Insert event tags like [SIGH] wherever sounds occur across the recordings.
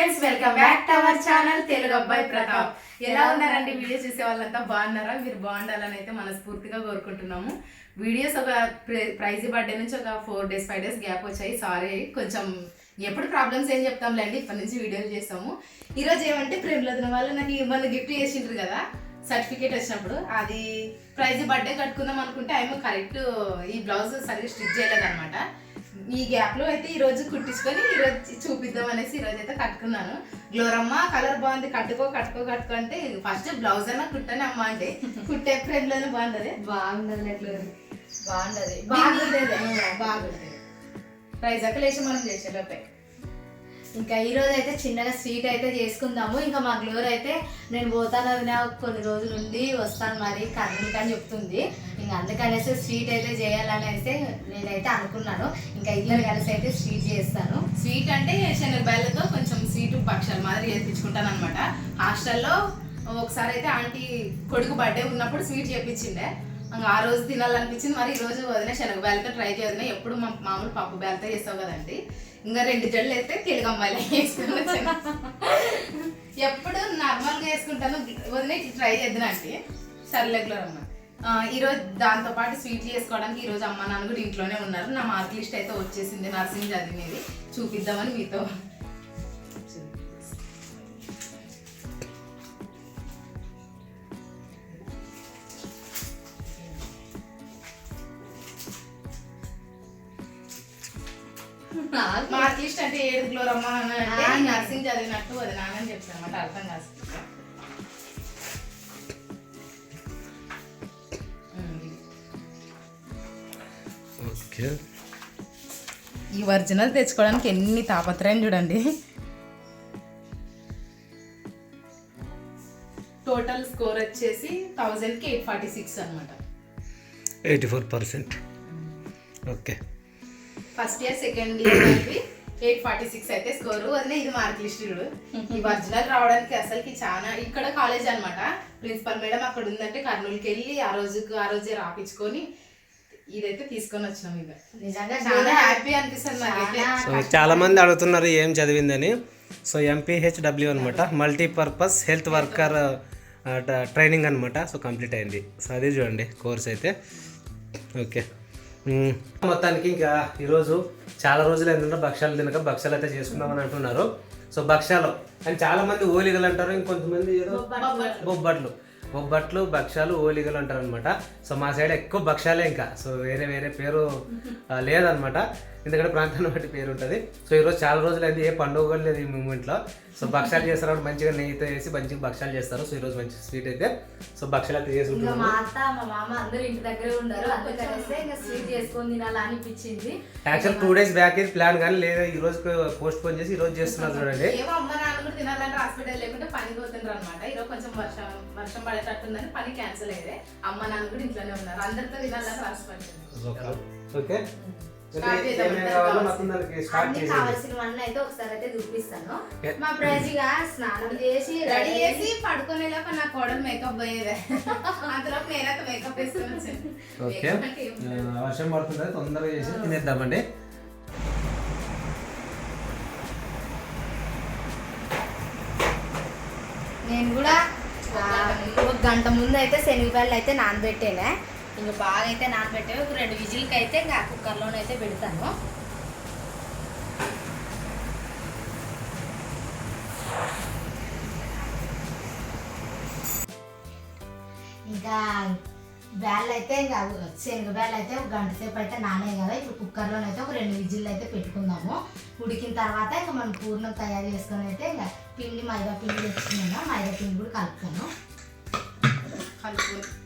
Friends welcome back to our channel Telugu అబ్బాయి ప్రతాప్. ఎలా ఉన్నారండి? వీడియో చూసే వాళ్ళంతా బాగున్నారా? మీరు బాగుండాలని అయితే మనస్ఫూర్తిగా కోరుకుంటున్నాము. వీడియోస్ ఒక ప్రైజ్ బర్త్డే నుంచి ఒక four days five days gap వచ్చాయి. సారీ కొంచెం ఎప్పుడు ప్రాబ్లమ్స్ ఏం చెప్తాంలేండి ఇప్పటి నుంచి వీడియోలు చేస్తాము. ఈరోజు ఏమంటే ప్రేమలదిన వాళ్ళు నాకు మొన్న గిఫ్ట్ చేసిండ్రు కదా సర్టిఫికేట్ వచ్చినప్పుడు అది ప్రైజ్ బర్త్డే కట్టుకుందాం అనుకుంటే ఆమె కరెక్ట్ ఈ బ్లౌజ్ సరిగ్గా స్టిచ్ చేయలేదన్నమాట. ఈ గ్యాప్లో అయితే ఈ రోజు కుట్టించుకొని ఈ రోజు చూపిద్దాం అనేసి ఈ రోజు అయితే కట్టుకున్నాను. గ్లోరమ్మ కలర్ బాగుంది కట్టుకో కట్టుకో కట్టుకో అంటే ఫస్ట్ బ్లౌజ్ అన్నా కుట్టని అమ్మ అంటే. కుట్టే ఫ్రెండ్లోనే బాగుంటది. బాగుండదు ఎట్లా బాగుంటది. బాగుంటది బాగుంటది. ప్రైజ్ అక్కలేసి మనం చేసేలోపే. ఇంకా ఈ రోజు అయితే చిన్నగా స్వీట్ అయితే చేసుకుందాము. ఇంకా మా గ్లోర్ అయితే నేను పోతాను వదినా, కొన్ని రోజులు ఉండి వస్తాను మరి కర్నూలుకి అని చెప్తుంది. ఇంకా అందుకనేసి స్వీట్ అయితే చేయాలని అయితే నేనైతే అనుకున్నాను. ఇంకా ఇద్దరు కలిసి అయితే స్వీట్ చేస్తాను. స్వీట్ అంటే శనగబాయలతో కొంచెం స్వీట్ భక్షాలు మాదిరి చేయించుకుంటాను అనమాట హాస్టల్లో ఒకసారి అయితే ఆంటీ కొడుకు బర్త్డే ఉన్నప్పుడు స్వీట్ చేయించిండే ఇంకా ఆ రోజు తినాలనిపించింది. మరి ఈ రోజు వదిన శనగబాయలతో ట్రై చేయదు ఎప్పుడు మా మామూలు పప్పు బేలతో చేస్తావు కదండి. ఇంకా రెండు జళ్ళు వేస్తే తెలుగు అమ్మాయిలు వేసుకుని ఎప్పుడు నార్మల్గా వేసుకుంటాను. వదిలే ట్రై చేద్దాను అంటే సర్లేగ్లో అమ్మ ఈరోజు దాంతో పాటు స్వీట్ చేసుకోవడానికి ఈరోజు అమ్మ నాన్న కూడా ఇంట్లోనే ఉన్నారు. నా మార్క్ లిస్ట్ అయితే వచ్చేసింది నర్సింగ్ చదివినది చూపిద్దామని మీతో మార్క్ లిస్ట్ అంటే. నర్సింగ్ చదివినట్టు అది నాన్నని చెప్తాను అనమాట అర్థం కాదు ఓకే ఈ ఒరిజినల్ తెచ్చుకోవడానికి ఎన్ని తాపత్రయం చూడండి. టోటల్ స్కోర్ వచ్చేసి థౌజండ్కి ఎయిట్ ఫార్టీ సిక్స్ అనమాట. Eighty four percent okay first year second year కలిపి ఎయిట్ ఫార్టీ సిక్స్ అయితే స్కోర్. అదే ఇది మార్క్ లిస్ట్ చూడు. ఈ ఒరిజినల్ రావడానికి అసలుకి చాలా ఇక్కడ కాలేజ్ అన్నమాట. ప్రిన్సిపల్ మేడం అక్కడ ఉందంటే కర్నూలుకి వెళ్ళి ఆ రోజుకు ఆ రోజే రాపించుకొని ఇదైతే తీసుకొని వచ్చినాం ఇక. నిజంగా చాలా హ్యాపీ అనిపిస్తుంది నాకైతే. చాలా మంది అడుగుతున్నారు ఏం చదివిందని. సో ఎంపీహెచ్డబ్ల్యూ అనమాట మల్టీపర్పస్ హెల్త్ వర్కర్ ట్రైనింగ్ అనమాట సో కంప్లీట్ అయింది. సో అది చూడండి కోర్స్ అయితే. ఓకే. మొత్తానికి ఇంకా ఈరోజు చాలా రోజులు ఏంటంటే భక్ష్యాలు తినక భక్ష్యాలు అయితే చేసుకుందామని అంటున్నారు. సో భక్ష్యాలు అని చాలా మంది ఓలిగలు అంటారు. ఇంకొంతమంది ఏదో బొబ్బట్లు. బొబ్బట్లు. భక్ష్యాలు ఓలిగలు అంటారు అనమాట సో మా సైడ్ ఎక్కువ భక్ష్యాలే ఇంకా. సో వేరే వేరే పేరు లేదనమాట ఎందుకంటే ప్రాంతాన్ని బట్టి పేరు ఉంటుంది సో ఈరోజు చాలా రోజులు అయింది. ఏ పండుగ కూడా లేదు ఈ మూమెంట్లో. సో భక్ష్యాలు చేస్తారు మంచిగా నెయ్యితో వేసి మంచిగా భక్ష్యాలు చేస్తారు. సో ఈరోజు మంచి స్వీట్ అయితే. సో భక్ష్యాలు అయితే ఇంకా చేసుకుంటున్నాము మా అత్త మా మామ అందరూ ఇంటి దగ్గరే ఉన్నారు అందుకనేసి ఇంకా స్వీట్ చేసుకొని తినాలని అనిపించింది. యాక్చువల్ టూ డేస్ బ్యాక్ ఇది ప్లాన్ కానీ లేదా ఈ రోజు పోస్ట్ పోన్ చేసి ఈ రోజు చేస్తున్నారు చూడండి. ఏమో అమ్మ నాన్న కూడా తినాలంటే హాస్పిటల్ లేకుంటే పనికి పోతుండ్రు అనమాట ఈరోజు కొంచెం వర్షం వర్షం పడేటట్టుందని పని క్యాన్సిల్ అయ్యేది అమ్మ నాన్న కూడా ఇంట్లోనే ఉన్నారు. అందరితో తినాలని ఓకే కావాల్సినవన్నీ అయితే ఒకసారి అయితే చూపిస్తాను. మా ప్రజగా స్నానం చేసి రెడీ చేసి పడుకునేలోపు నా కోడలు మేకప్ పోయేదే. నేనైతే మేకప్ వర్షం పడుతుంది? తొందరగా చేసి తినేద్దామండి. నేను కూడా ఒక గంట ముందు అయితే శనగపాయలు అయితే నానబెట్టేనే. ఇంకా బాగా అయితే నానబెట్టే ఒక రెండు విజిల్కి అయితే ఇంకా కుక్కర్లోనైతే పెడతాను. ఇంకా బ్యాల్ అయితే ఇంకా శనగ బ్యాల్ అయితే ఒక గంట సేపు అయితే నానే కదా ఇప్పుడు కుక్కర్లోనైతే ఒక రెండు విజిల్లు అయితే పెట్టుకుందాము. ఉడికిన తర్వాత ఇంకా మనం పూర్ణం తయారు చేసుకొని అయితే ఇంకా పిండి మైదా పిండి తెచ్చుకున్నాను. మైదా పిండి కూడా కలుపుతాను. కలుపుకొని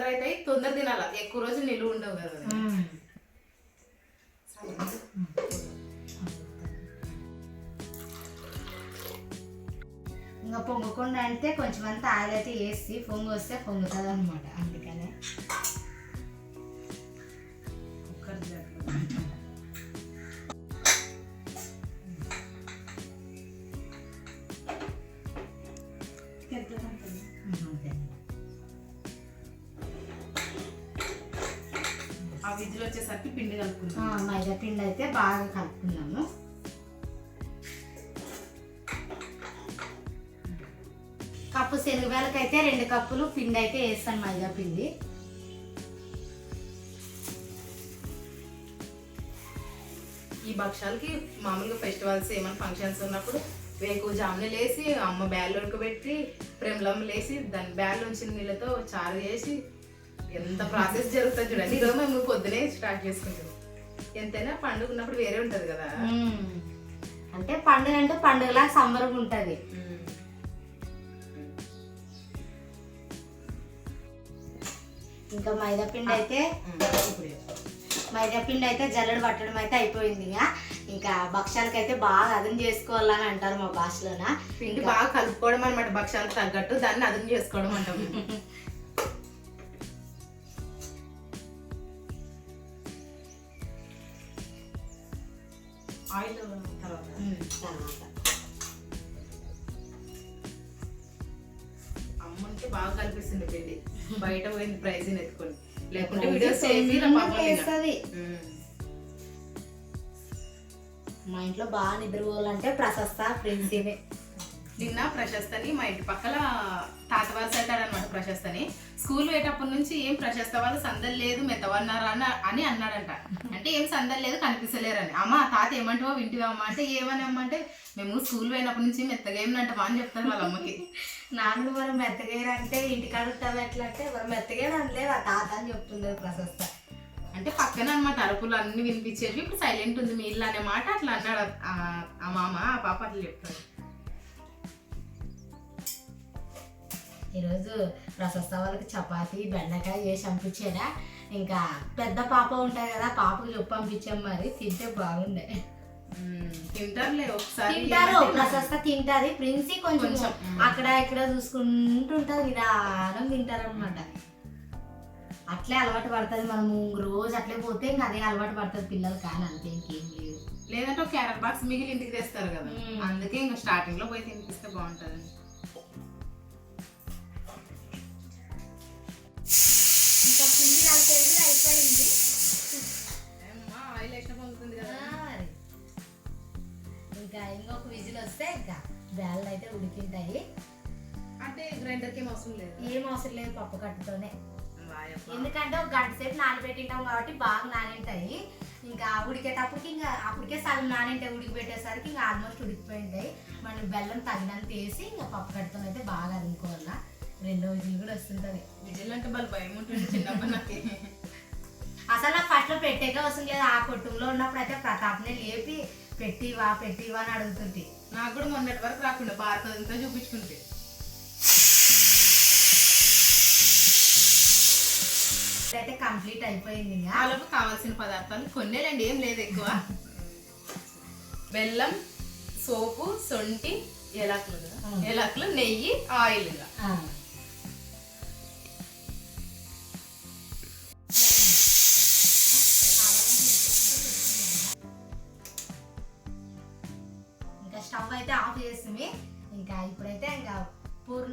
తొందర అయితే తొందర తినాల? ఎక్కువ రోజులు నిలువ ఉండవు కదా. ఇంకా పొంగకుండా అంటే కొంచెం అంతా ఆయిల్ అయితే వేసి పొంగు వస్తే పొంగుతుంది అనమాట అందుకనే. కలుపుకుంటాం మైదా పిండి అయితే బాగా కలుపుకున్నాము. కప్పు శనగవేలకు అయితే రెండు కప్పులు పిండి అయితే వేస్తాను మైదా పిండి. ఈ భక్షాలకి మామూలుగా ఫెస్టివల్స్ ఏమైనా ఫంక్షన్స్ ఉన్నప్పుడు వేకు జాములు లేసి అమ్మ బ్యాల్ ఉడకబెట్టి ప్రేమలమ్మ లేసి దాని బ్యాల్ ఉంచిన నీళ్ళతో చారు చేసి ఎంత ప్రాసెస్ జరుగుతుంది చూడండి. ఈరోజు మేము పొద్దునే స్టార్ట్ చేసుకుంటాం. ఎంతైనా పండుగ ఉన్నప్పుడు వేరే ఉంటుంది కదా. అంటే పండుగ అంటే పండుగలా సంబరం ఉంటుంది. ఇంకా మైదా పిండి అయితే ఇప్పుడు చెప్పు. మైదా పిండి అయితే జల్లెడ పట్టడం అయితే అయిపోయింది ఇక. ఇంకా భక్ష్యాలకి అయితే బాగా అదం చేసుకోవాలని అంటారు మా భాషలోన. పిండి బాగా కలుపుకోవడం అనమాట భక్షాలకు తగ్గట్టు దాన్ని అదును చేసుకోవడం అంటాం. [LAUGHS] ఆయిల్ తర్వాత మ్మ్. తర్వాత అమ్మంటే బాగా కల్పిస్తుంది పిండి బయట పోయింది ప్రైజ్ ఎత్తుకొని లేకుంటే వీడియోస్ చేసి. వేస్తది. మా ఇంట్లో బాగా నిద్రపోవాలంటే ప్రశస్త ప్రిన్సీనే నిన్న ప్రశస్తని మా ఇంటి పక్కల తాతవారి సైతాడు అనమాట ప్రశస్తని స్కూల్ పోయేటప్పటి నుంచి ఏం ప్రశస్త వాళ్ళు సందలు లేదు మెత్తవన్నారా అని అని అన్నాడంట. అంటే ఏం సందలు లేదు కనిపిస్తలేరని. అమ్మ తాత ఏమంటావో వింటివా అమ్మ అంటే ఏమని అమ్మ అంటే మేము స్కూల్ పోయినప్పటి నుంచి మెత్తగా ఏమనంటావా అని చెప్తారు వాళ్ళ అమ్మకి. నాన్న మరి మెత్తగేరు అంటే ఇంటికాడ ఉంటావు ఎట్లా అంటే మరి మెత్తగేరు అనలేదు ఆ తాత అని చెప్తుండే ప్రశస్త. అంటే పక్కన అనమాట అరుపులు అన్ని వినిపించేవి. ఇప్పుడు సైలెంట్ ఉంది మీ ఇల్లు అనే మాట అట్లా అన్నాడు ఆ- ఆ మామ ఆ పాప అట్లా చెప్తాడు ఈరోజు వాళ్ళకి చపాతి బెండకాయ చేసి పంపించారా? ఇంకా పెద్ద పాప ఉంటుంది కదా పాపకు చెప్పి పంపించాం మరి. తింటే బాగుండే. తింటారులే ఒకసారి తింటారు ప్రశస్త తింటది. ప్రిన్సీ కొంచెం. అక్కడ ఇక్కడ చూసుకుంటుంటది నిదానం తింటారు అనమాట అట్లే అలవాటు పడుతుంది మనము. రోజు అట్లే పోతే ఇంకా అదే అలవాటు పడుతుంది పిల్లలు కానీ అంతే ఇంకేం లేదు. లేదంటే ఒక క్యారెట్ బాక్స్ మిగిలి ఇంటికి తెస్తారు కదా. అందుకే ఇంకా స్టార్టింగ్లో పోయి తినిపిస్తే బాగుంటది. ఉడికింటాయి అంటే గ్రైండర్కి ఏం అవసరం లేదు. ఏం అవసరం లేదు పప్పు కట్టుతోనే. ఎందుకంటే ఒక గంట సేపు నానబెట్టింటాం కాబట్టి బాగా నానింటాయి. ఇంకా ఉడికేటప్పటికి ఇంకా అప్పటికే సగం నానింటాయి ఉడికిపెట్టేసరికి ఇంకా ఆల్మోస్ట్ ఉడికిపోయింటాయి. మనం బెల్లం తగినంత వేసి ఇంకా పప్పు కట్టుకొని అయితే బాగా అనుకోవాలా రెండో విజిల్ కూడా వస్తుంటుంది. విజిల్ అంటే వాళ్ళు భయం ఉంటుంది చిన్నప్పటి నాకు. అసలు నాకు ఫస్ట్లో పెట్టేకే వస్తుంది లేదు. ఆ కుటుంబంలో ఉన్నప్పుడు అయితే ప్రతాప్నే లేపి పెట్టివా పెట్టివా అని అడుగుతుంది నాకు కూడా మొన్నటి వరకు రాకుండా భారత అంతా చూపించుకుంటే. ఇదైతే కంప్లీట్ అయిపోయింది ఆలోపు కావాల్సిన పదార్థాలు కొన్నేలండి ఏం లేదు ఎక్కువ. బెల్లం సోపు సొంటి. మ్మ్. ఏలాకులు నెయ్యి ఆయిల్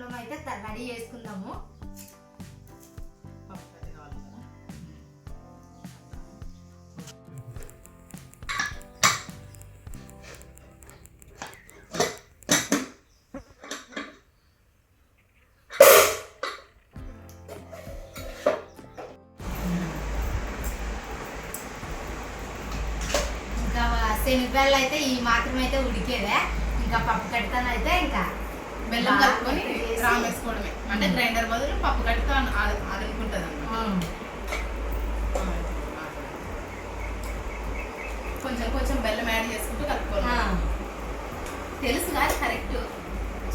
మనం అయితే రెడీ చేసుకుందాము. పప్పు అయితే ఈ మాత్రం అయితే ఉడికేదే. ఇంకా పప్పు కడతానైతే ఇంకా బెల్లం కలుపుకొని రామ్ వేసుకోవడమే అంటే గ్రైండర్ బదులు పప్పు అదనుకుంటుంది ఉమ్. కొంచెం కొంచెం బెల్లం యాడ్ చేసుకుంటూ కలుపుకోవాలి. తెలుసు కాదు కరెక్ట్.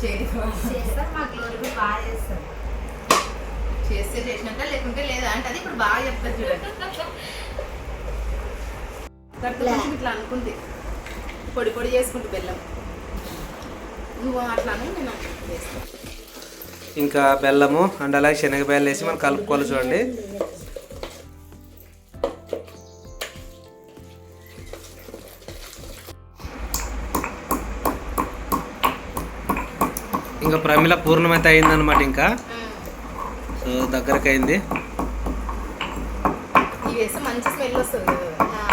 చేస్తాం చేస్తారు మా గ్లోరీ కూడా బాగా చేస్తారు చేస్తే చేసినాక లేకుంటే లేదా అంటే అది ఇప్పుడు బాగా చెప్తారు చూడండి. ఇట్లా అనుకుంది. పొడి పొడి చేసుకుంటు బెల్లం. నువ్వు అట్లానే నేను చేస్తాను ఇంకా బెల్లము అండ్ అలాగే శనగబెల్లం వేసి మనం కలుపుకోవాలి చూడండి. ఇంకా ప్రమిళ పూర్ణం అయితే అయిందనమాట ఇంకా. సో దగ్గరకు అయింది ఇవి చేస్తే మంచి స్మెల్ వస్తుంది కదా.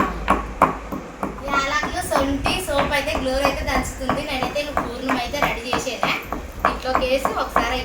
యాలకులు సొంటి సోప్ అయితే గ్లోర్ అయితే దంచుతుంది. నేనైతే ఇంక పూర్ణం అయితే రెడీ చేసేదా. ఇంట్లోకి వేసి ఒకసారి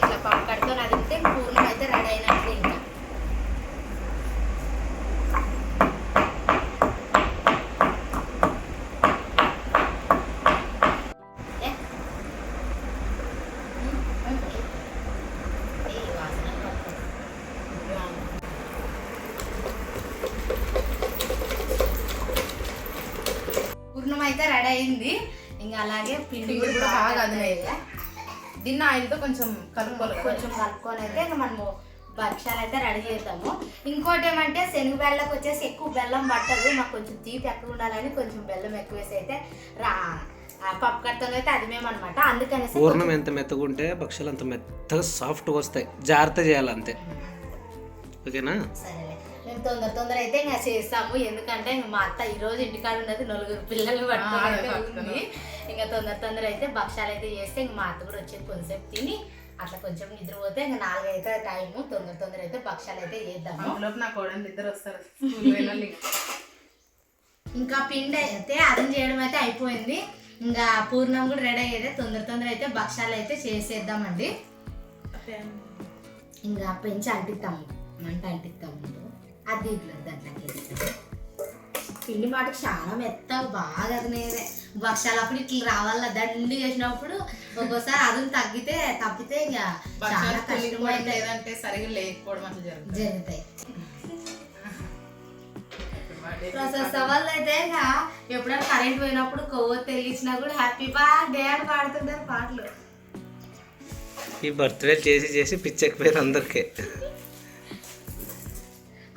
కొంచెం కలుపుకోవాలి. కొంచెం కలుపుకొని అయితే ఇంకా మనము భక్ష్యాలు అయితే రెడీ చేద్దాము. ఇంకోటి ఏమంటే శనగ బెల్లకు వచ్చేసి ఎక్కువ బెల్లం పట్టదు. మాకు కొంచెం తీపి ఎక్కువ ఉండాలని కొంచెం బెల్లం ఎక్కువ వేసి అయితే రా పప్పు కట్టతో అయితే అదిమేమన్నమాట అందుకనేసి పూర్ణం ఎంత మెత్తగా ఉంటే భక్షాలు అంత మెత్తగా సాఫ్ట్గా వస్తాయి. జాగ్రత్త చేయాలి అంతే ఓకేనా? మేము తొందర తొందర అయితే ఇంకా చేస్తాము. ఎందుకంటే ఇంకా మా అత్త ఈ రోజు ఇంటికాడ ఉన్నది నలుగురు పిల్లలు పట్టుకొని అయితే. ఉంది. ఇంకా తొందర తొందర అయితే భక్షాలు అయితే చేస్తే ఇంకా మా అత్త కూడా వచ్చేది కొంచెంసేపు తిని అట్లా కొంచెం నిద్రపోతే ఇంకా నాలుగైతే టైము. తొందర తొందర అయితే భక్షాలు అయితే చేద్దాము. నా కోడలు ఇద్దరు వస్తారు. ఇంకా. పిండి అయితే అదం చేయడం అయితే అయిపోయింది. ఇంకా పూర్ణం కూడా రెడీ అయ్యేది. తొందర తొందర అయితే భక్షాలు అయితే చేసేద్దామండి. ఇంకా పెంచి అంటిస్తాము మంట అంటిస్తాము అది ఇట్లా దాంట్లోకి. పిండి మాటకు చాలా మెత్తగా బాగా అదినేదే భక్షాలు అప్పుడు ఇట్లా రావాల దండి చేసినప్పుడు ఒక్కోసారి అదును తగ్గితే తప్పితే ఇంకా చాలా భక్షాలు కష్టం కూడా అయితే లేదంటే సరిగా లేకపోవడం అట్లా జరుగుతుంది. జరుగుతాయి. సవాళ్ళు అయితే ఇక ఎప్పుడైనా కరెంట్ పోయినప్పుడు కొవ్వొత్తి వెలిగించినా కూడా హ్యాపీ బర్త్డే అని పాడుతుంటారు పాటలు. ఈ బర్త్డే చేసి చేసి పిచ్చెక్కిపోయారు అందరికీ.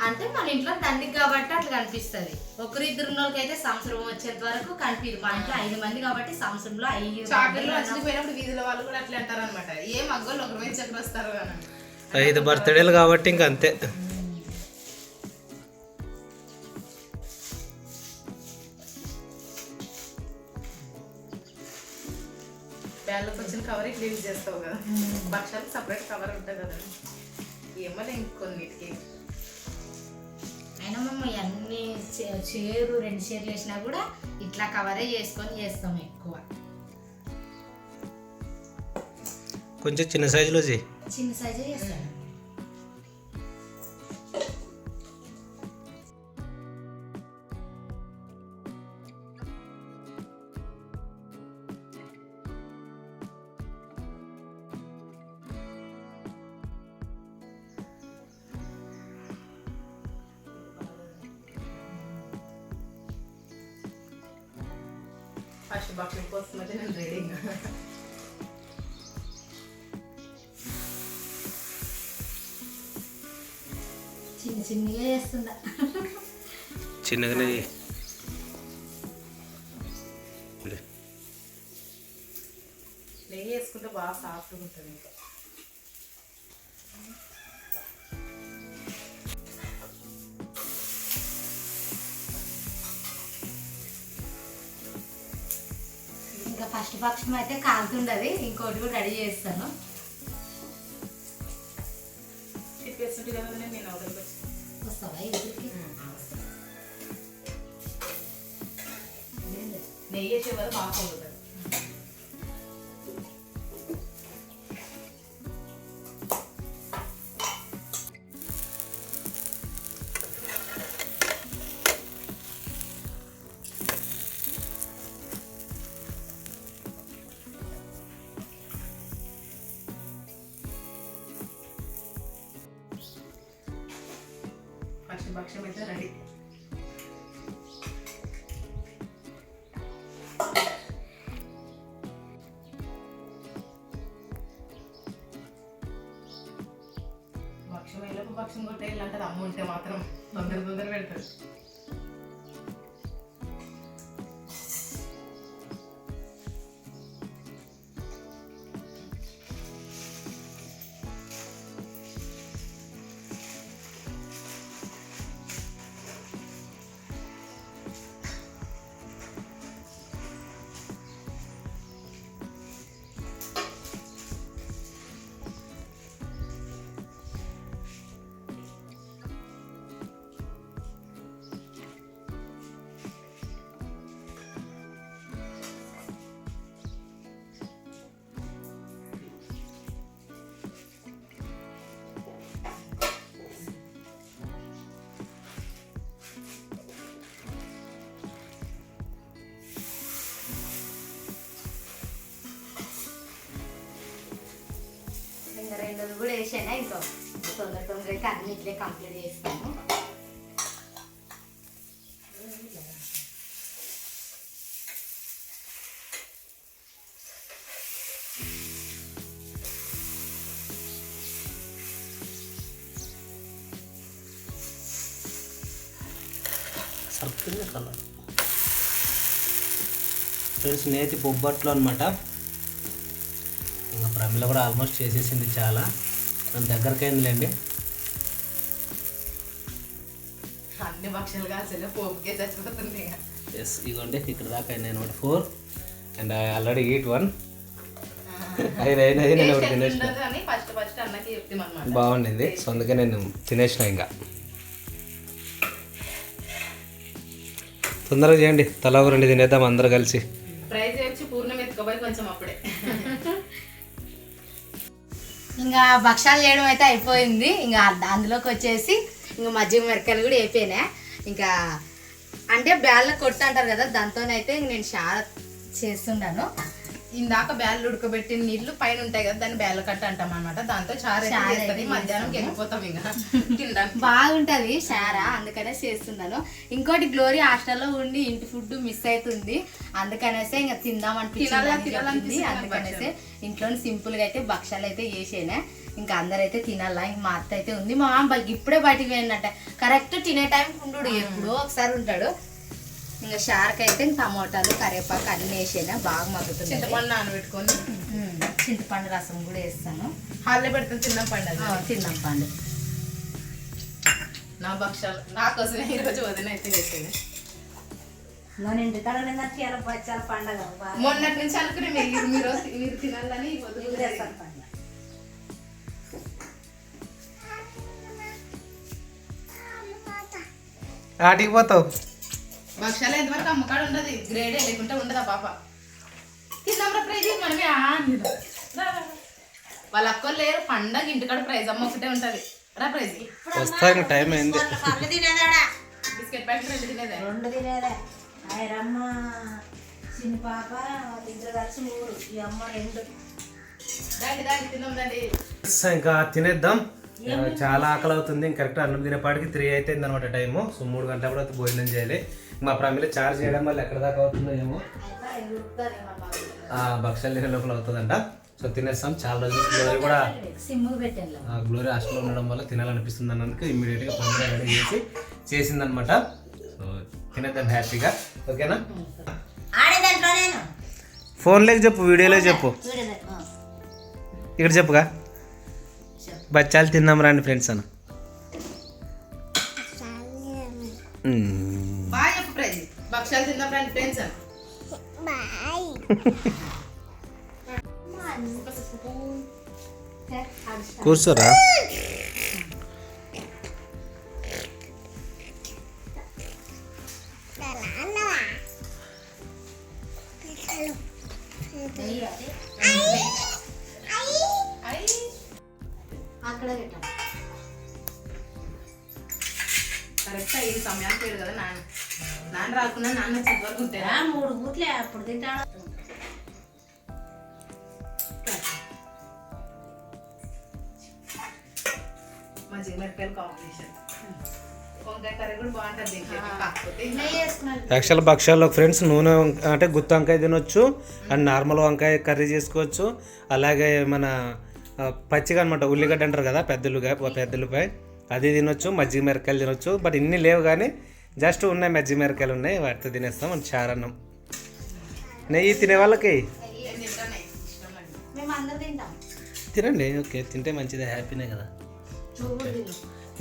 అంటే మన ఇంట్లో తండ్రికి కాబట్టి అట్లా కనిపిస్తుంది. ఒకరు ఇద్దరు వాళ్ళకి అయితే సంవత్సరం వచ్చేంత వరకు కనిపించదు మా ఇంట్లో ఐదు మంది కాబట్టి సంవత్సరంలో ఐదు చాకరీలో పోయినప్పుడు వీధిలో వాళ్ళు కూడా అట్లా అంటారు అనమాట ఏ మగ్గోళ్ళు ఒకరి మీద చక్కెర వస్తారు ఐదు బర్త్డేలు కాబట్టి ఇంక అంతే. బ్యాళ్ళకి వచ్చిన కవర్ ఇట్లా యూజ్ చేస్తావు కదా. భక్షాలకు సపరేట్ కవర్ ఉంటుంది కదా. ఏమో ఇంకొన్నిటికి. అయినా మేము అన్ని చేరు రెండు చీరలు వేసినా కూడా ఇట్లా కవరే చేసుకొని చేస్తాం ఎక్కువ. కొంచెం చిన్న సైజులో చేయి. చిన్న సైజే చేస్తాం ఫస్ట్ భక్షం కోసం అయితే నేను రెడీ చిన్న చిన్నగా చేస్తుందా చిన్నగానే. నెయ్యి వేసుకుంటే బాగా సాఫ్ట్గా ఉంటుంది ఇంకా ఫస్ట్ పక్షం అయితే కాలుతుండదు. ఇంకోటి కూడా రెడీ చేస్తాను. వస్తావా ఎదురుకి నెయ్యి వల్ల బాగా పొందుతుంది ఫస్ట్ భక్ష్యం అయితే రెడీ అవి కూడా వేసాను ఇంకో తొందర తొందరగా అన్ని ఇట్లే కంప్లీట్ చేస్తాను సర్కిల్ కలర్ ఫ్రెండ్స్ నేతి బొబ్బట్లు అనమాట ఇంకా ప్రమిళ కూడా ఆల్మోస్ట్ చేసేసింది చాలా. దగ్గరికి అయిందిలేండి. అన్ని భక్షలు కాల్చలే పోపుకే చచ్చిపోతుంది ఇక. ఎస్ ఇదిగోండి ఇక్కడ దాకా అయింది అనమాట four and I already eat one ఐదు నేను ఒకటి తినేసిన. బాగుండింది. సో అందుకే నేను తినేసిన ఇంకా. తొందరగా చేయండి. తలా రెండు తినేద్దాం అందరు కలిసి. ఇంకా భక్షాలు చేయడం అయితే అయిపోయింది. ఇంకా అందులోకి వచ్చేసి ఇంకా మజ్జిగ మిరకాయలు కూడా అయిపోయినాయి ఇంకా అంటే బ్యాళ్ళ కొట్టు అంటారు కదా దాంతోనైతే ఇంక నేను చాలా చేస్తున్నాను ఇందాక బ్యాళ్ళు ఉడకబెట్టిన నీళ్ళు పైన ఉంటాయి కదా దాన్ని బ్యాళ్ళ కట్ట అంటాం అనమాట దాంతో చారు చారు చేస్తుంది. మధ్యాహ్నం వెళ్ళిపోతాం ఇంకా తినడానికి. బాగుంటది షారా అందుకనే చేస్తున్నాను. ఇంకోటి గ్లోరీ హాస్టల్లో ఉండి ఇంటి ఫుడ్ మిస్ అవుతుంది అందుకనేసే ఇంకా తిందాం తినాలా, అనిపించింది. అందుకనేసే ఇంట్లో సింపుల్గా అయితే భక్షాలు అయితే చేసేనే. ఇంకా అందరైతే తినాలా. ఇంక మా అత్త అయితే ఉంది. మా మామ ఇప్పుడే బయటికి పోయిందంట. కరెక్ట్ తినే టైం ఉండడు. ఎప్పుడో ఒకసారి ఉంటాడు. ఇంకా షార్క్ అయితే ఇంక టమోటాలు కరివేపాకు అన్ని వేసేనా బాగా మగ్గుతుంది చింతపండు నానబెట్టుకొని చింతపండు రసం కూడా వేస్తాను. హాల్లో పెడతాం తిన్నాం పండు తిన్నాం పండు. నా భక్షాలు నా కోసమే ఈరోజు వదిన అయితే చేసేది. పండగ. మొన్నటి నుంచి అనుకునే మీరు మీరు మీరు తినాలని ఆటికి పోతావు? భక్షాలు ఎంతవరకు అమ్మకాడు ఉండదు. గ్రేడే లేకుంటే ఉండదా పాప. తిందాం ప్రైజ్ మనమే. వాళ్ళ అక్కలు లేరు పండగ ఇంటికాడ ప్రైజ్ అమ్మ ఒకటే ఉంటది. రా ప్రైజ్. వస్తా ఇంక టైం అయింది. బిస్కెట్ ప్యాకెట్ రెండు తినేదే రెండు తినేదే? ఆయరమ్మ చిన్న పాప ఇద్దరు కలిసి మూడు ఈ అమ్మ రెండు. దాండి దాండి సో ఇంకా తినేద్దాం. చాలా ఆకలి అవుతుంది. కరెక్ట్ అన్నం తినేపాటికి త్రీ అయిపోయింది అనమాట టైము సో మూడు గంటల కూడా భోజనం చేయాలి. మా ప్రమిలో చార్జ్ చేయడం వల్ల ఎక్కడ దాకా అవుతుందో ఏమో. ఆ, భక్షాలు తినే లోపల అవుతుందంట. సో తినేస్తాం. చాలా రోజులు గ్లోరీ కూడా గ్లోరీ హాస్టల్లో ఉండడం వల్ల తినాలనిపిస్తుంది అన్నందుకు ఇమ్మీడియట్గా తొందరగా రెడీ చేసి చేసిందనమాట. సో తినేద్దాం హ్యాపీగా. ఓకేనా? ఫోన్లోకి చెప్పు వీడియోలో చెప్పు. ఇక్కడ చెప్పుగా బచ్చాలు తిందాం రండి ఫ్రెండ్స్ అన్న. మ్మ్. బాయ్ అక్కడ పెట్టాం కరెక్ట్ ఈ సమయానికి వేడు కదా నాన్న. నాన్న రాకుండా నాన్న వరకు ఉంటారా మూడు బూట్లే అప్పుడు తింటాడు? మా కాంబినేషన్ యాక్చువల్ భక్ష్యాల్లో ఫ్రెండ్స్ నూనె అంటే గుత్తి వంకాయ తినొచ్చు అండ్ నార్మల్ వంకాయ కర్రీ చేసుకోవచ్చు. అలాగే మన పచ్చిగా అనమాట ఉల్లిగడ్డ అంటారు కదా పెద్దలుగా పెద్దలపై. అది తినొచ్చు మజ్జిగ మిరకాయలు తినొచ్చు బట్ ఇన్ని లేవు కానీ జస్ట్ ఉన్నాయి మజ్జిగ మిరకాయలు ఉన్నాయి వాటితో తినేస్తాం మన చారన్నం. నెయ్యి తినే వాళ్ళకి? తినండి ఓకే తింటే మంచిదే హ్యాపీనే కదా.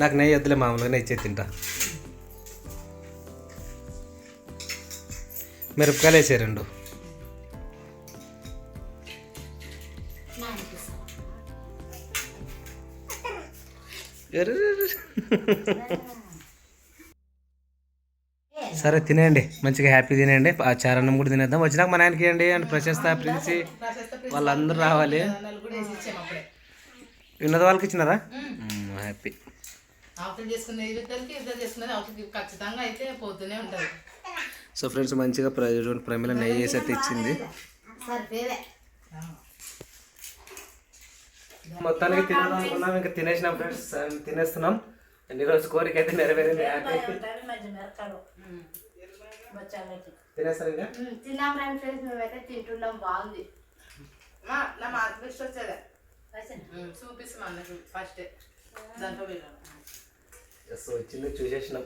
నాకు నెయ్యి వద్దులే మామూలుగా నెయ్యి ఇచ్చే తింటా. మిరపకాయలు వేసే రెండు. సరే తినేయండి. మంచిగా హ్యాపీ తినేయండి. ఆ చారన్నం కూడా తినేద్దాం. వచ్చినాక మా నాయనకి ఇవ్వండి. అండ్ ప్రశస్త ప్రిన్సి వాళ్ళందరూ రావాలి. ఉన్నది వాళ్ళకి ఇచ్చినారా? హ్యాపీ. సో ఫ్రెండ్స్ మంచిగా ప్ర- ప్రమిళ నెయ్యి వేసి అయితే ఇచ్చింది. మొత్తానికి తినాలి అనుకున్నాం ఇంకా తినేసినాం ఫ్రెండ్స్ తినేస్తున్నాం. అండ్ ఈరోజు కోరిక అయితే నెరవేరింది తినేస్తారు ఇంకా? తిన్నాం రండి ఫ్రెండ్స్ మేమైతే తింటున్నాం బాగుంది. మా నా మార్క్ లిస్ట్ వచ్చేదే. చూపిస్తాం అన్నట్టు ఫస్ట్ దాంట్లో వెళ్ళాను సో వచ్చింది చూసేసినాం.